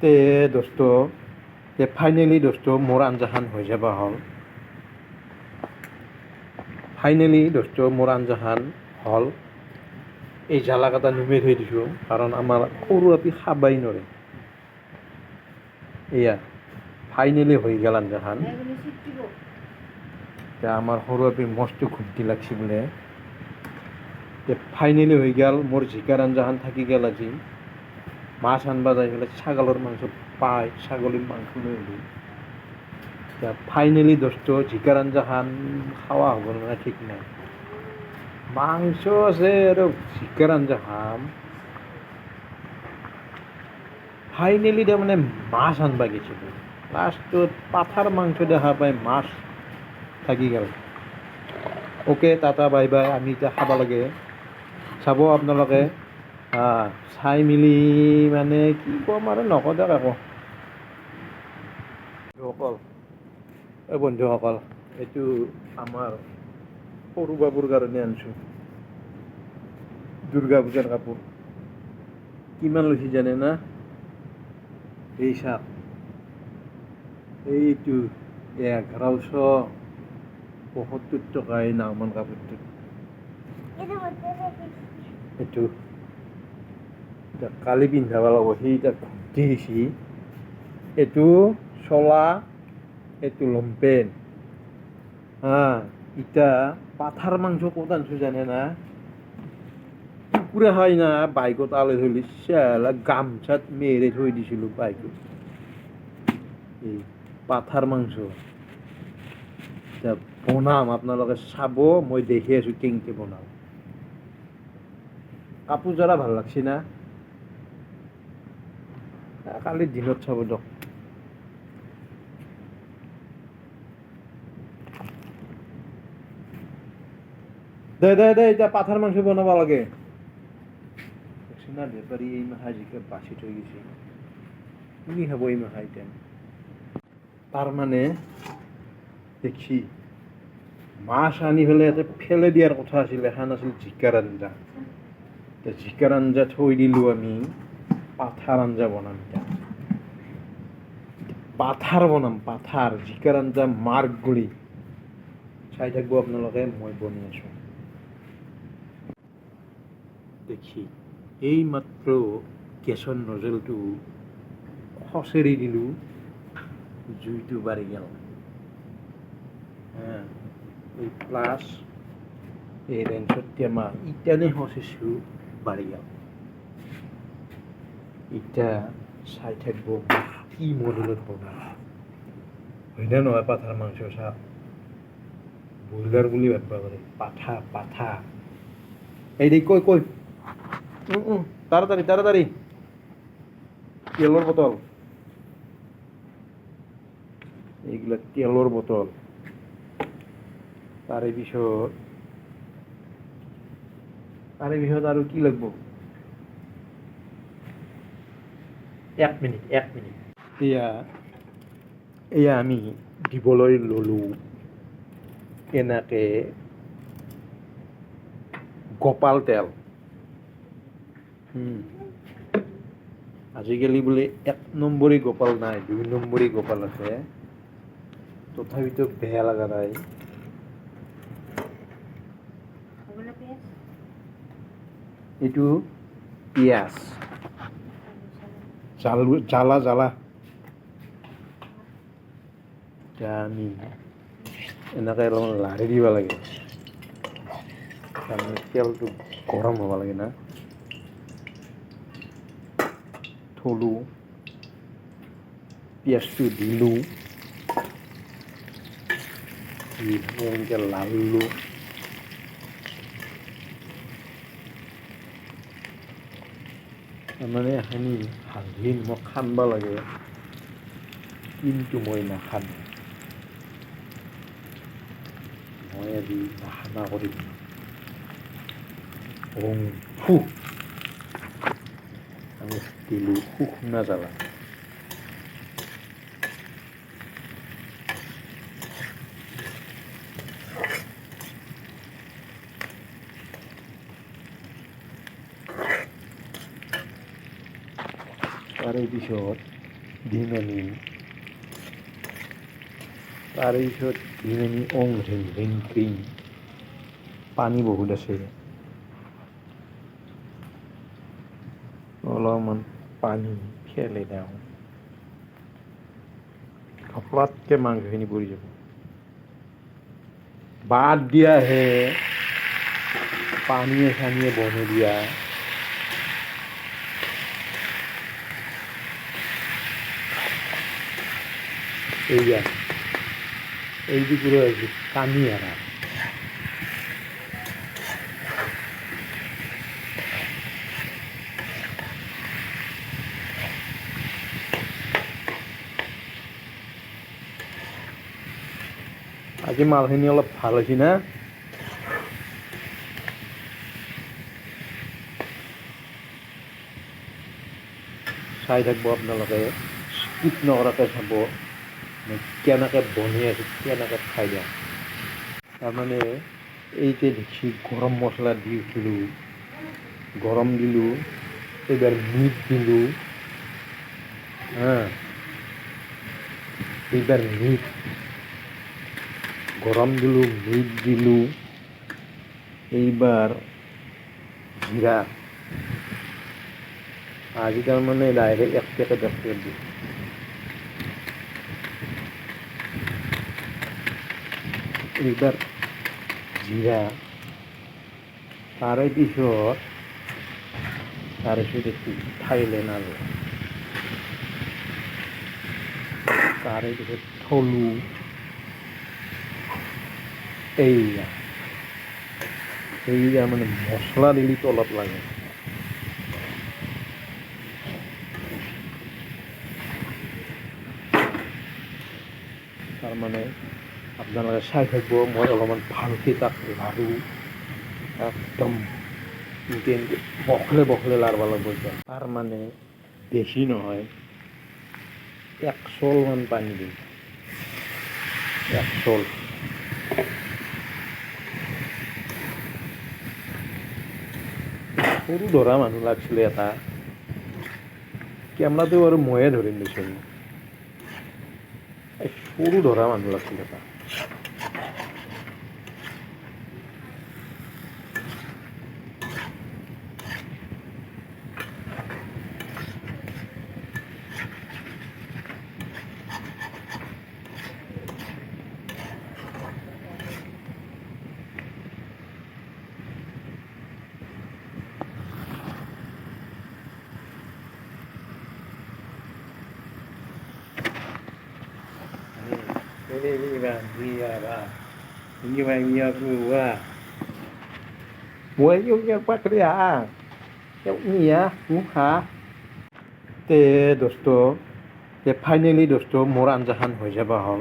তে দোস্ত যে ফাইনেলি দোস্ত মোৰ আঞ্জাখন হৈ যাব হ'ল। ফাইনেলি দোস্ত মোৰ আঞ্জাখন হ'ল। এই জ্বালা কাটা নুমে থৈ দিছোঁ কাৰণ আমাৰ সৰু আপি খাবাই নৰে এয়া ফাইনেলি হৈ গেল আঞ্জাখন। এতিয়া আমাৰ সৰু আপি মস্ত ঘুমটি লাগছি বোলে। ফাইনেলি হৈ গেল মোৰ জিকাৰ আঞ্জাখন থাকি গ'ল আজি। মাছ আনবা যাই পেলাই ছাগলৰ মাংস পায় ছাগলীৰ মাংস এতিয়া ফাইনেলি দোস্ত জিকাৰ আঞ্জাখন খাৱা হ'ব নহয় ঠিক নাই। মাংস আছে আৰু জিকাৰ আঞ্জা খাম। ফাইনেলি তাৰমানে মাছ আনবা গৈছিলোঁ। লাষ্টত পাঠাৰ মাংস দেখা পাই, মাছ থাকি গ'ল। অ'কে টাটা, বাই বাই, আমি এতিয়া খাব লাগে। চাব আপোনালোকে। চাই মেলি মানে কি ক'ম আৰু নকওঁ দিয়ক একো বন্ধুসকল এই বন্ধুসকল এইটো আমাৰ সৰু বাবুৰ কাৰণে আনিছোঁ। দুৰ্গা পূজাৰ কাপোৰ। কিমান লৈছে জানে না? এই চাওক। এইটো এঘাৰশ পঁয়সত্তৰ টকা এই নাওমান কাপোৰটো এইটো এতিয়া কালি পিন্ধাব লাগিব সি এতিয়া ঘুমটি দিছি এইটো চলা, এইটো লমপেণ্ট হা, ইটা পাঠাৰ মাংস ক'ত আনছো জানে না? কুকুৰে খাই না, বাইকত আলে থৈ চালা গামছাত মেৰে থৈ দিছিলোঁ বাইকত। এই পাঠাৰ মাংস। এতিয়া বনাম, আপোনালোকে চাব, মই দেখি আছোঁ কেনেকৈ বনাম কাপোৰ জৰা ভালো লাগছে না? কালি দিনত চাব দিয়ক দে দে দে এতিয়া পাঠাৰ মাংস বনাব লাগে না বেপাৰী এই মাহা জিকে বাছি থৈ গৈছে। শুনি খাব এই মাহা এতিয়া তাৰমানে দেখি মাছ আনি পেলাই ইয়াতে ফেলে দিয়াৰ কথা আছিল, এখন আছিল জিকাৰ আঞ্জা। জিকাৰ আঞ্জা থৈ দিলোঁ আমি। পাঠাৰ আঞ্জা বনাম পাথাৰ বনাম পাথাৰ জিকাৰ আঞ্জা মাৰ্ক গুড়ি চাই থাকিব আপোনালোকে মই বনি আছোঁ। দেখি এই মাত্ৰ গেছৰ নজলটো খচেৰি দিলোঁ জুইটো বাঢ়ি গ'ল। হা, এই প্লাছ এই ৰেঞ্চত টেমা ইটানে খচিছোঁ বাঢ়ি গ'ল। ইটা চাই থাকিব কি মডেলত বনাই হয়নে নহয় পাঠাৰ মাংস চাওক ব্ৰইলাৰ বুলি ভাবিব পাৰে পাঠা পাঠা। এই দেই কৈ কৈ উম, উম, তাড়াতাড়ি তাড়াতাড়ি। তেলৰ বটল এইগুলা তেলৰ বটল তাৰে পিছত তাৰে পিছত আৰু কি লাগব? এক মিনিট এক মিনিট। এয়া এয়া আমি দিবলৈ ল'লোঁ। এনেকে গোপাল তেল। আজিকালি বোলে এক নম্বৰী গোপাল নাই দুই নম্বৰী গোপাল আছে। তথাপিতো বেয়া লগা নাই। এইটো পিঁয়াজ। জাল, জ্বালা জ্বালা। আমি এনেকৈ অলপমান লাৰি দিব লাগে। তাৰমানে তেলটো গৰম হ'ব লাগে না। থলোঁ। পিঁয়াজটো দিলোঁ। দি এনেকৈ লাৰিলোঁ। তাৰমানে এখিনি হালধি নিমখ খানব লাগে। কিন্তু মই নাখানো। মই আজি নাখানা কৰিম। ওং ফু আমি দিলোঁ শুকনা জ্বালা তাৰে পিছত ধিমেনি। তাৰে পিছত ধিমেনি অং ৰিং ৰিং ক্ৰিং পানী বহুত আছে। অলপমান পানী ফেলে দিওঁ ঘপলাতকৈ মাংসখিনি পৰি যাব। বাদ দিয়াহে পানীয়ে চানীয়ে বনে দিয়া। এই যে পুরো কানি হারা আজি মালখিনি অলপ ভালো হৈছে না? চাই থাকিব আপোনালোকে। স্কিপ নকৰাকৈ চাব। কেনেকৈ বনি আছে কেনেকৈ খাই দিওঁ তাৰমানে এই যে দেখছি গৰম মছলা দি উঠিলোঁ, গৰম দিলোঁ, এইবাৰ মিট দিলোঁ, হা, এইবাৰ মিট, গৰম দিলোঁ, মিট দিলোঁ, এইবাৰ জিৰা। আজি তাৰমানে ডাইৰেক্ট এক পেকেট এক পেকেট দিছোঁ এইবাৰ জিৰা তাৰে পিছত পিছত একটু থাইলেণ্ড আলু তাৰে পিছত থলু। এইয়া এইয়া মানে মছলা দিলি তলত লাগে। তাৰমানে আপোনালোকে চাই থাকিব মই অলপমান ভালকৈ তাক লাৰু একদম বখলে বখলে লাৰিব লাগিব এতিয়া তাৰ মানে বেছি নহয় এক চলমান পানী দিম এক চল সৰু ধৰা মানুহ লাগিছিলে এটা। কেমেৰাটো আৰু ময়ে ধৰিম দিছোঁ সৰু ধৰা মানুহ লাগিছিলে এটা। Thank you. Iya bang. Ini bang, iya gua. Mua yêu nhau quá cái à? Yêu iya, মুখা তে দোস্ত তে ফাইনেলি দোস্ত মোৰ আঞ্জাখন হৈ যাব হ'ল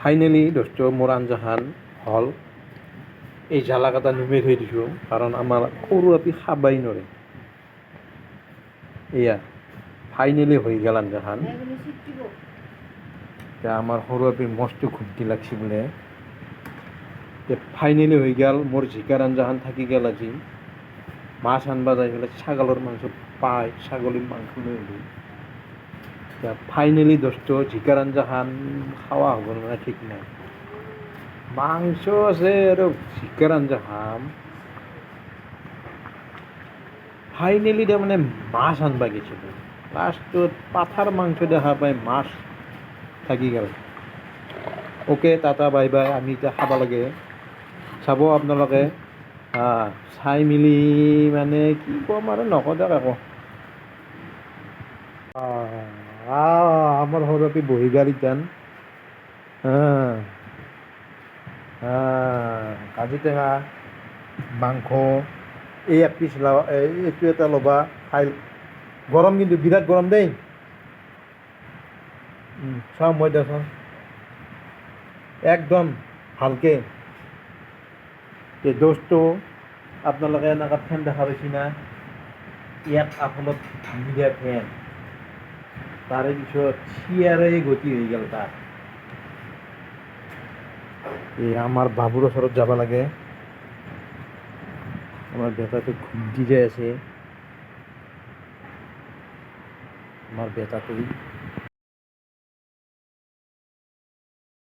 ফাইনেলি দোস্ত মোৰ আঞ্জাখন হ'ল এই জ্বালা কাটা নুমাই থৈ দিছোঁ কাৰণ আমাৰ সৰু আপি খাবাই নোৱাৰে এয়া ফাইনেলি হৈ গ'ল আঞ্জাখন তে সৰু আপি মস্ত ঘুমটি লাগছি বোলে। তে ফাইনেলি হৈ গ'ল মোৰ জিকাৰ আঞ্জাখন থাকি গ'ল আজি। মাছ আনবা যাই পেলাই ছাগলৰ মাংস পাই ছাগলীৰ মাংস লৈ আহিলোঁ এতিয়া ফাইনেলি দোস্ত জিকাৰ আঞ্জাখন খাৱা হ'ব মানে ঠিক নাই। মাংস আছে আৰু জিকাৰ আঞ্জা খাম ফাইনেলি তাৰমানে মাছ আনবা গৈছিলোঁ। লাষ্টত পাঠাৰ মাংস দেখা পাই মাছ থাকি গ'ল। অ'কে টাটা বাই বাই আমি এতিয়া খাব লাগে। চাব আপোনালোকে। চাই মেলি মানে কি ক'ম আৰু নকওঁ দিয়ক একো আমাৰ সৰুপি বহি গাড়ীত যান কাজি টেঙা মাংস এই এক পিচ লাবা এই এইটো এটা ল'বা। খাই গৰম কিন্তু বিৰাট গৰম দেই। চাওঁ মই একদম ভালকৈ যে দোষটো আপোনালোকে এনেকুৱা ফেন দেখা পাইছে না, ইয়াত আপলত ভাঙি দিয়া ফেন তাৰে পিছত চিয়াৰে গতি হৈ গ'ল তাৰ। এই আমাৰ বাবুৰ ওচৰত যাব লাগে। আমাৰ বেটাটো ঘুমটি যাই আছে। আমার বেটা তুই